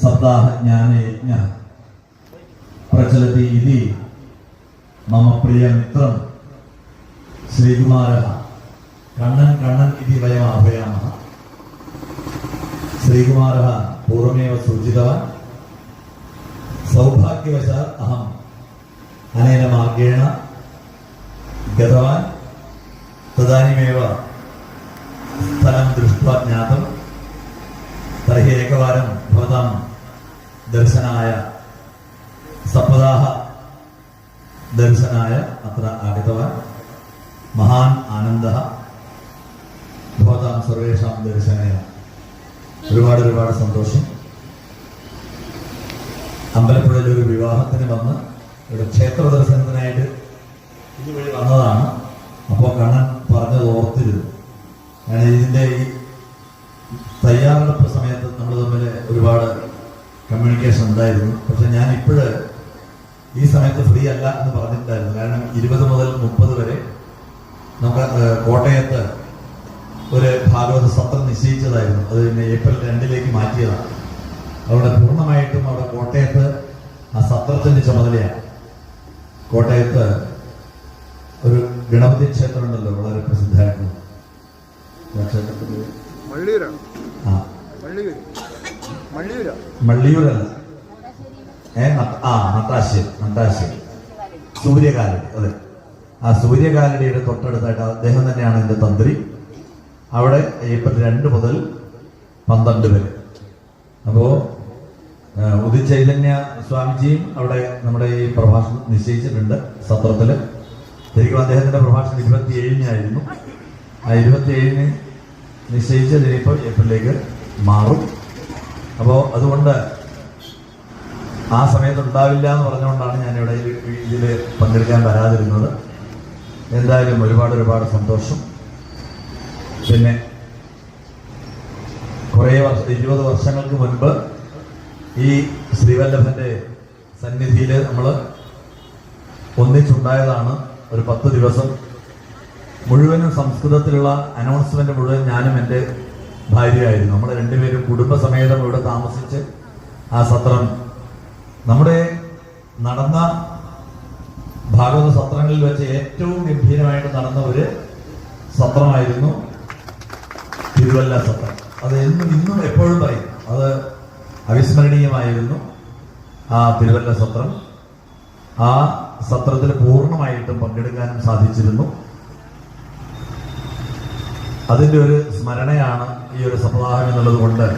सप्ताहज्ञानयज्ञ प्रचलति इति मम प्रियमित्रं श्रीकुमारः कण्णन् कण्णन् इति वयम् आह्वयामः श्रीकुमारः पूर्वमेव सूचितवान् सौभाग्यवशात् अहम् अनेन मार्गेण गतवान् तदानीमेव स्थलं दृष्ट्वा ज्ञातं तर्हि एकवारं भवतां दर्शनाय सप्ताह दर्शनाय अत्र आगतवान् महान् आनन्दः भवतां सर्वेषां दर्शनेन ഒരുപാട് ഒരുപാട് സന്തോഷം അമ്പലപ്പുഴയിൽ ഒരു വിവാഹത്തിന് വന്ന് ഇവിടെ ക്ഷേത്ര ദർശനത്തിനായിട്ട് ഇതുവഴി വന്നതാണ് അപ്പോൾ കണ്ണൻ പറഞ്ഞത് ഓർത്തിരുന്നു കാരണം ഇതിൻ്റെ ഈ തയ്യാറെടുപ്പ് സമയത്ത് നമ്മൾ തമ്മിൽ ഒരുപാട് കമ്മ്യൂണിക്കേഷൻ ഉണ്ടായിരുന്നു. പക്ഷെ ഞാൻ ഇപ്പോഴ് ഈ സമയത്ത് ഫ്രീ അല്ല എന്ന് പറഞ്ഞിട്ടുണ്ടായിരുന്നു. കാരണം ഇരുപത് മുതൽ മുപ്പത് വരെ നമുക്ക് കോട്ടയത്ത് ഒരു ഭാഗവത സത്രം നിശ്ചയിച്ചതായിരുന്നു. അത് പിന്നെ ഏപ്രിൽ രണ്ടിലേക്ക് മാറ്റിയതാണ്. അവിടെ പൂർണമായിട്ടും അവിടെ കോട്ടയത്ത് ആ സത്രത്തിന്റെ ചുമതലയാണ്. കോട്ടയത്ത് ഒരു ഗണപതി ക്ഷേത്രമുണ്ടല്ലോ വളരെ പ്രസിദ്ധമായിട്ടുള്ള. ആ മള്ളിയൂരല്ല. ഏ ആ സൂര്യകാലടി അതെ. ആ സൂര്യകാലടിയുടെ തൊട്ടടുത്തായിട്ട് അദ്ദേഹം തന്നെയാണ് എന്റെ തന്ത്രി. അവിടെ ഏപ്രിൽ രണ്ട് മുതൽ പന്ത്രണ്ട് വരെ. അപ്പോ ഉദിചൈതന്യ സ്വാമിജിയും അവിടെ നമ്മുടെ ഈ പ്രഭാഷണം നിശ്ചയിച്ചിട്ടുണ്ട് സത്രത്തിൽ. ശരിക്കും അദ്ദേഹത്തിന്റെ പ്രഭാഷണം ഇരുപത്തിയേഴിനായിരുന്നു ആ ഇരുപത്തിയേഴിന് നിശ്ചയിച്ചത് ഇനിയിപ്പോൾ ഏപ്രിലേക്ക് മാറും. അപ്പോൾ അതുകൊണ്ട് ആ സമയത്ത് ഉണ്ടാവില്ല എന്ന് പറഞ്ഞുകൊണ്ടാണ് ഞാൻ ഇവിടെ ഇതിൽ പങ്കെടുക്കാൻ വരാതിരുന്നത്. എന്തായാലും ഒരുപാട് ഒരുപാട് സന്തോഷം. പിന്നെ കുറേ വർഷം ഇരുപത് വർഷങ്ങൾക്ക് മുൻപ് ഈ ശ്രീവല്ലഭന്റെ സന്നിധിയിൽ നമ്മൾ ഒന്നിച്ചുണ്ടായതാണ് ഒരു പത്ത് ദിവസം മുഴുവനും സംസ്കൃതത്തിലുള്ള അനൗൺസ്മെന്റ് മുഴുവൻ ഞാനും എന്റെ ഭാര്യയായിരുന്നു. നമ്മൾ രണ്ടുപേരും കുടുംബസമേതം ഇവിടെ താമസിച്ച് ആ സത്രം നമ്മുടെ നടന്ന ഭാഗവത സത്രങ്ങളിൽ വെച്ച് ഏറ്റവും ഗംഭീരമായിട്ട് നടന്ന ഒരു സത്രമായിരുന്നു തിരുവല്ല സത്രം. അത് എന്നും ഇന്നും എപ്പോഴും പറയും. അത് അവിസ്മരണീയമായിരുന്നു ആ തിരുവല്ല സത്രം. ആ സത്രത്തിൽ പൂർണമായിട്ടും പങ്കെടുക്കാനും സാധിച്ചിരുന്നു. അതിന്റെ ഒരു സ്മരണയാണ് ഈ ഒരു സപ്താഹം എന്നുള്ളത് കൊണ്ട്